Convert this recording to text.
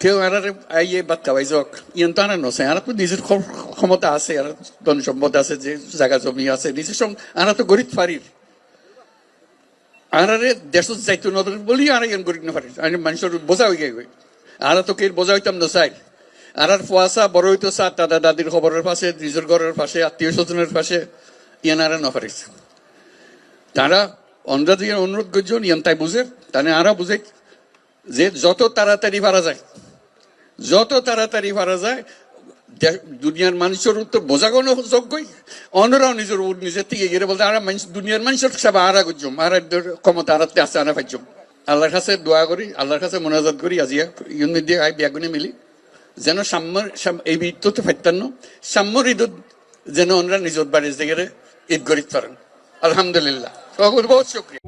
কেউ আইয়ে বাদ খাওয়াই যাক ইয়ান তো আর নছে আর তো নিজের ক্ষ- ক্ষমতা আছে আর ধন সম্পদ আছে যে জায়গা জমি আছে নিজের সঙ্গে আর তো গরিব পারির আর আরে দেশত যাইতো নদর বলি আর ইয়ান গরিব না পারি আর মানুষের বোঝা হয়ে গেছে আর তো কে বোঝা হইতাম না চাই আর আর ফুয়াশা বড় হইতো চা দাদা দাদির খবরের পাশে নিজের ঘরের পাশে আত্মীয় স্বজনের পাশে ইয়ান আর না পারিস তারা অন্ধ্রা দিয়ে অনুরোধ করছেন ইয়ান তাই বুঝে তাহলে আরা বুঝে যে যত তাড়াতাড়ি পারা যায় যত তাড়াতাড়ি পারা যায় দুনিয়ার মানুষের তো বোঝা কোনো যোগ্যই। অন্যরাও নিজের উপর নিজের থেকে গিয়ে বলতে, আর মানুষ, দুনিয়ার মানুষের সব আরা করছম, আর ক্ষমতা আর আছে আনা পাইছম। আল্লাহর কাছে দোয়া করি, আল্লাহর কাছে মনোজাত করি আজিয়া ইউন দিয়ে আই বিয়াগুনে মিলি। যেন সাম্যর এই ঈদ তো ফাইতান্ন সাম্যর ঈদত যেন ওনারা নিজের বাড়ির দিকে ঈদ গরিত পারেন। আলহামদুলিল্লাহ। বহুত শুক্রিয়া।